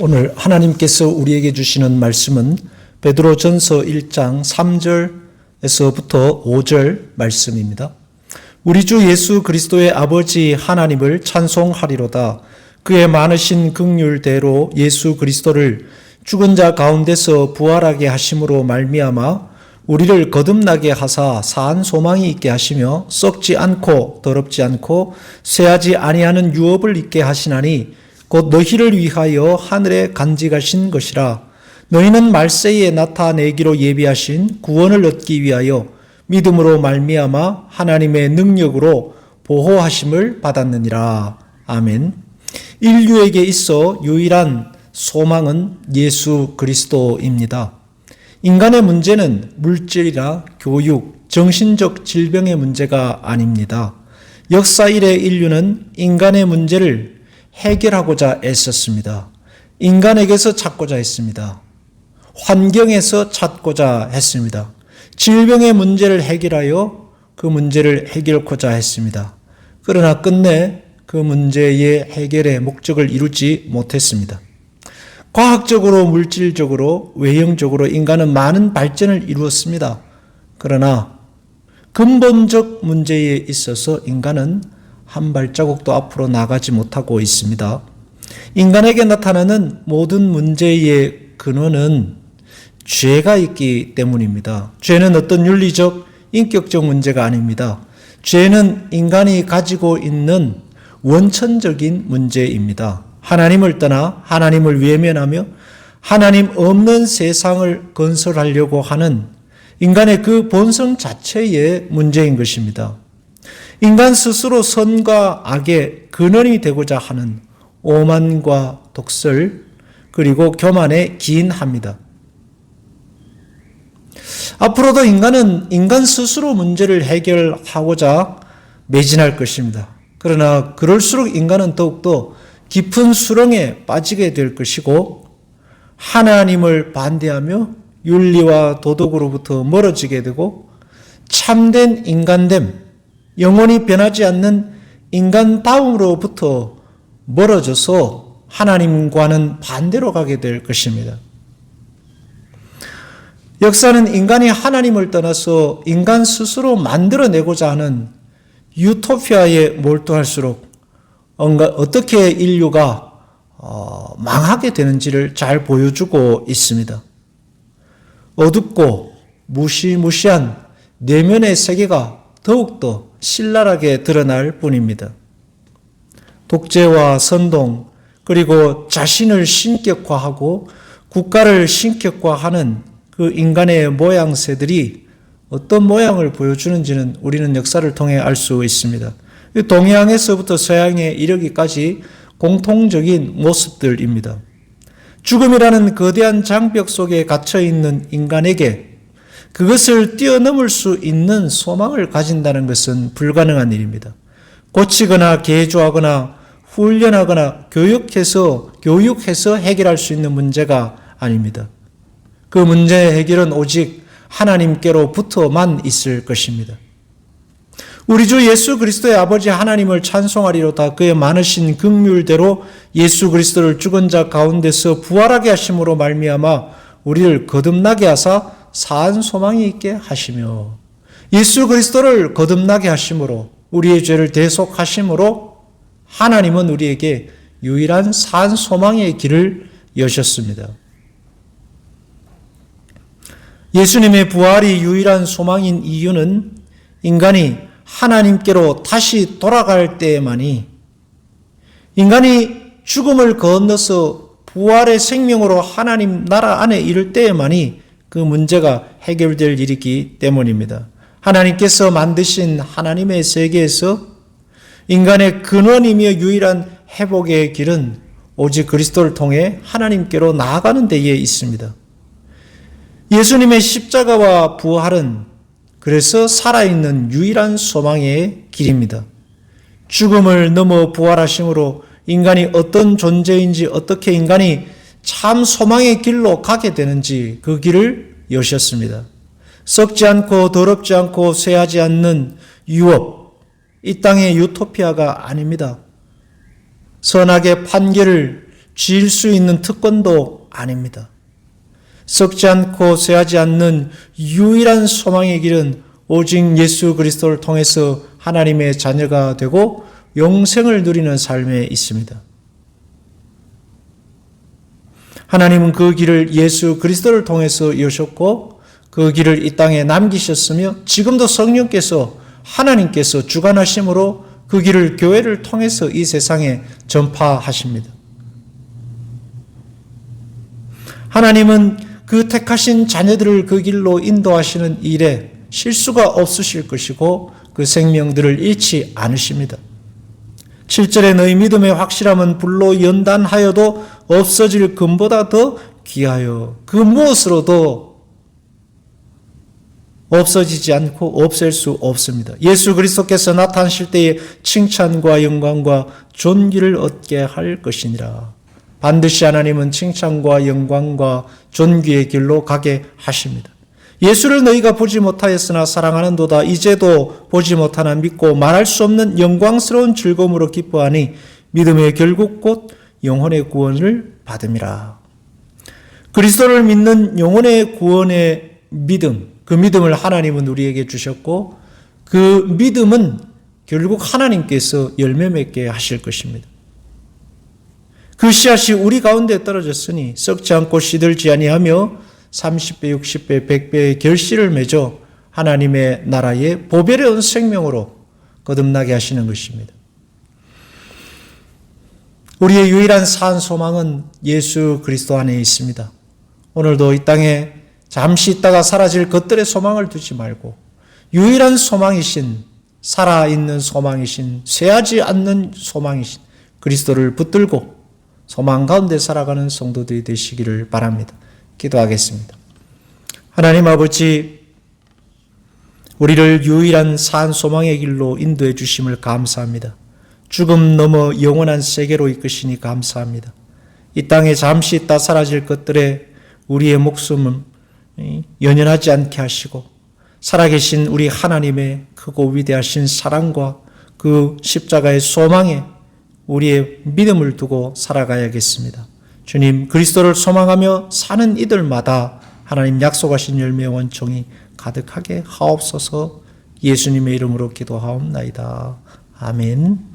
오늘 하나님께서 우리에게 주시는 말씀은 베드로전서 1장 3절에서부터 5절 말씀입니다. 우리 주 예수 그리스도의 아버지 하나님을 찬송하리로다. 그의 많으신 긍휼대로 예수 그리스도를 죽은 자 가운데서 부활하게 하심으로 말미암아 우리를 거듭나게 하사 사한 소망이 있게 하시며 썩지 않고 더럽지 않고 쇠하지 아니하는 유업을 있게 하시나니 곧 너희를 위하여 하늘에 간직하신 것이라 너희는 말세에 나타내기로 예비하신 구원을 얻기 위하여 믿음으로 말미암아 하나님의 능력으로 보호하심을 받았느니라 아멘. 인류에게 있어 유일한 소망은 예수 그리스도입니다. 인간의 문제는 물질이나 교육, 정신적 질병의 문제가 아닙니다. 역사 이래 인류는 인간의 문제를 해결하고자 애썼습니다. 인간에게서 찾고자 했습니다. 환경에서 찾고자 했습니다. 질병의 문제를 해결하여 그 문제를 해결코자 했습니다. 그러나 끝내 그 문제의 해결의 목적을 이루지 못했습니다. 과학적으로, 물질적으로, 외형적으로 인간은 많은 발전을 이루었습니다. 그러나 근본적 문제에 있어서 인간은 한 발자국도 앞으로 나가지 못하고 있습니다. 인간에게 나타나는 모든 문제의 근원은 죄가 있기 때문입니다. 죄는 어떤 윤리적, 인격적 문제가 아닙니다. 죄는 인간이 가지고 있는 원천적인 문제입니다. 하나님을 떠나 하나님을 외면하며 하나님 없는 세상을 건설하려고 하는 인간의 그 본성 자체의 문제인 것입니다. 인간 스스로 선과 악의 근원이 되고자 하는 오만과 독설 그리고 교만에 기인합니다. 앞으로도 인간은 인간 스스로 문제를 해결하고자 매진할 것입니다. 그러나 그럴수록 인간은 더욱더 깊은 수렁에 빠지게 될 것이고 하나님을 반대하며 윤리와 도덕으로부터 멀어지게 되고 참된 인간됨, 영원히 변하지 않는 인간다움으로부터 멀어져서 하나님과는 반대로 가게 될 것입니다. 역사는 인간이 하나님을 떠나서 인간 스스로 만들어내고자 하는 유토피아에 몰두할수록 어떻게 인류가 어, 망하게 되는지를 잘 보여주고 있습니다. 어둡고 무시무시한 내면의 세계가 더욱더 신랄하게 드러날 뿐입니다. 독재와 선동, 그리고 자신을 신격화하고 국가를 신격화하는 그 인간의 모양새들이 어떤 모양을 보여주는지는 우리는 역사를 통해 알 수 있습니다. 동양에서부터 서양에 이르기까지 공통적인 모습들입니다. 죽음이라는 거대한 장벽 속에 갇혀 있는 인간에게 그것을 뛰어넘을 수 있는 소망을 가진다는 것은 불가능한 일입니다. 고치거나 개조하거나 훈련하거나 교육해서 교육해서 해결할 수 있는 문제가 아닙니다. 그 문제의 해결은 오직 하나님께로부터만 있을 것입니다. 우리 주 예수 그리스도의 아버지 하나님을 찬송하리로다 그의 많으신 긍휼대로 예수 그리스도를 죽은 자 가운데서 부활하게 하심으로 말미암아 우리를 거듭나게 하사 사한 소망이 있게 하시며 예수 그리스도를 거듭나게 하심으로 우리의 죄를 대속하심으로 하나님은 우리에게 유일한 산 소망의 길을 여셨습니다. 예수님의 부활이 유일한 소망인 이유는 인간이 하나님께로 다시 돌아갈 때만이 인간이 죽음을 건너서 부활의 생명으로 하나님 나라 안에 이를 때만이 그 문제가 해결될 일이기 때문입니다. 하나님께서 만드신 하나님의 세계에서 인간의 근원이며 유일한 회복의 길은 오직 그리스도를 통해 하나님께로 나아가는 데에 있습니다. 예수님의 십자가와 부활은 그래서 살아있는 유일한 소망의 길입니다. 죽음을 넘어 부활하심으로 인간이 어떤 존재인지 어떻게 인간이 참 소망의 길로 가게 되는지 그 길을 여셨습니다. 썩지 않고 더럽지 않고 쇠하지 않는 유업, 이 땅의 유토피아가 아닙니다. 선악의 판결을 질수 있는 특권도 아닙니다. 썩지 않고 쇠하지 않는 유일한 소망의 길은 오직 예수 그리스도를 통해서 하나님의 자녀가 되고 영생을 누리는 삶에 있습니다. 하나님은 그 길을 예수 그리스도를 통해서 여셨고 그 길을 이 땅에 남기셨으며 지금도 성령께서 하나님께서 주관하심으로 그 길을 교회를 통해서 이 세상에 전파하십니다. 하나님은 그 택하신 자녀들을 그 길로 인도하시는 일에 실수가 없으실 것이고 그 생명들을 잃지 않으십니다. 7절에 너희 믿음의 확실함은 불로 연단하여도 없어질 금보다 더 귀하여 그 무엇으로도 없어지지 않고 없앨 수 없습니다. 예수 그리스도께서 나타나실 때에 칭찬과 영광과 존귀를 얻게 할 것이니라. 반드시 하나님은 칭찬과 영광과 존귀의 길로 가게 하십니다. 예수를 너희가 보지 못하였으나 사랑하는도다 이제도 보지 못하나 믿고 말할 수 없는 영광스러운 즐거움으로 기뻐하니 믿음의 결국 곧 영혼의 구원을 받음이라. 그리스도를 믿는 영혼의 구원의 믿음, 그 믿음을 하나님은 우리에게 주셨고 그 믿음은 결국 하나님께서 열매 맺게 하실 것입니다. 그 씨앗이 우리 가운데 떨어졌으니 썩지 않고 시들지 아니하며 30배, 60배, 100배의 결실을 맺어 하나님의 나라의 보배로운 생명으로 거듭나게 하시는 것입니다. 우리의 유일한 산 소망은 예수 그리스도 안에 있습니다. 오늘도 이 땅에 잠시 있다가 사라질 것들의 소망을 두지 말고 유일한 소망이신 살아있는 소망이신 쇠하지 않는 소망이신 그리스도를 붙들고 소망 가운데 살아가는 성도들이 되시기를 바랍니다. 기도하겠습니다. 하나님 아버지, 우리를 유일한 산 소망의 길로 인도해 주심을 감사합니다. 죽음 넘어 영원한 세계로 이끄시니 감사합니다. 이 땅에 잠시 있다 사라질 것들에 우리의 목숨은 연연하지 않게 하시고 살아계신 우리 하나님의 크고 위대하신 사랑과 그 십자가의 소망에 우리의 믿음을 두고 살아가야겠습니다. 주님, 그리스도를 소망하며 사는 이들마다 하나님 약속하신 열매의 원총이 가득하게 하옵소서 예수님의 이름으로 기도하옵나이다. 아멘.